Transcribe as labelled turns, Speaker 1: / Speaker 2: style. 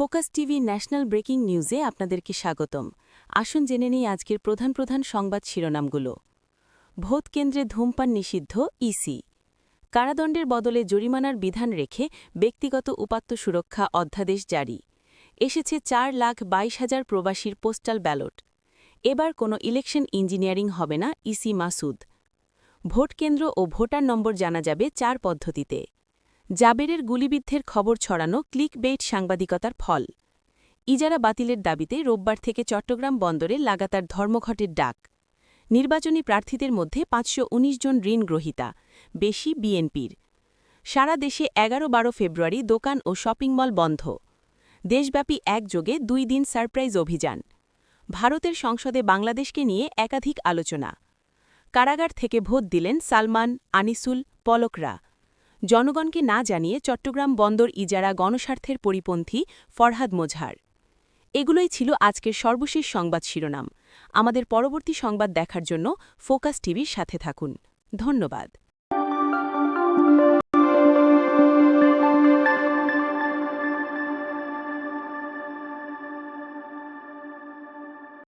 Speaker 1: Focus TV national breaking নিউজে আপনাদেরকে স্বাগতম। আসুন জেনে নিই আজকের প্রধান প্রধান সংবাদ শিরোনামগুলো। ভোট কেন্দ্রে ধূমপান নিষিদ্ধ ইসি কারাদণ্ডের বদলে জরিমানার বিধান রেখে ব্যক্তিগত উপাত্ত সুরক্ষা অধ্যাদেশ জারি। এসেছে চার লাখ বাইশ হাজার প্রবাসীর পোস্টাল ব্যালট। এবার কোনো ইলেকশন ইঞ্জিনিয়ারিং হবে না ইসি মাসুদ। ভোট কেন্দ্র ও ভোটার নম্বর জানা যাবে চার পদ্ধতিতে। জাবেরের গুলিবিদ্ধের খবর ছড়ানো ক্লিক বেইট সাংবাদিকতার ফল। ইজারা বাতিলের দাবিতে রোববার থেকে চট্টগ্রাম বন্দরে লাগাতার ধর্মঘটের ডাক। নির্বাচনী প্রার্থীদের মধ্যে পাঁচশো উনিশ জন ঋণ গ্রহীতা, বেশি বিএনপির। সারা দেশে এগারো বারো ফেব্রুয়ারি দোকান ও শপিং মল বন্ধ। দেশব্যাপী একযোগে দুই দিন সারপ্রাইজ অভিযান। ভারতের সংসদে বাংলাদেশকে নিয়ে একাধিক আলোচনা। কারাগার থেকে ভোট দিলেন সালমান, আনিসুল, পলকরা। জনগণকে না জানিয়ে চট্টগ্রাম বন্দর ইজারা গণস্বার্থের পরিপন্থী ফরহাদ মোজহার। এগুলোই ছিল আজকের সর্বশেষ সংবাদ শিরোনাম। আমাদের পরবর্তী সংবাদ দেখার জন্য ফোকাস টিভির সাথে থাকুন। ধন্যবাদ।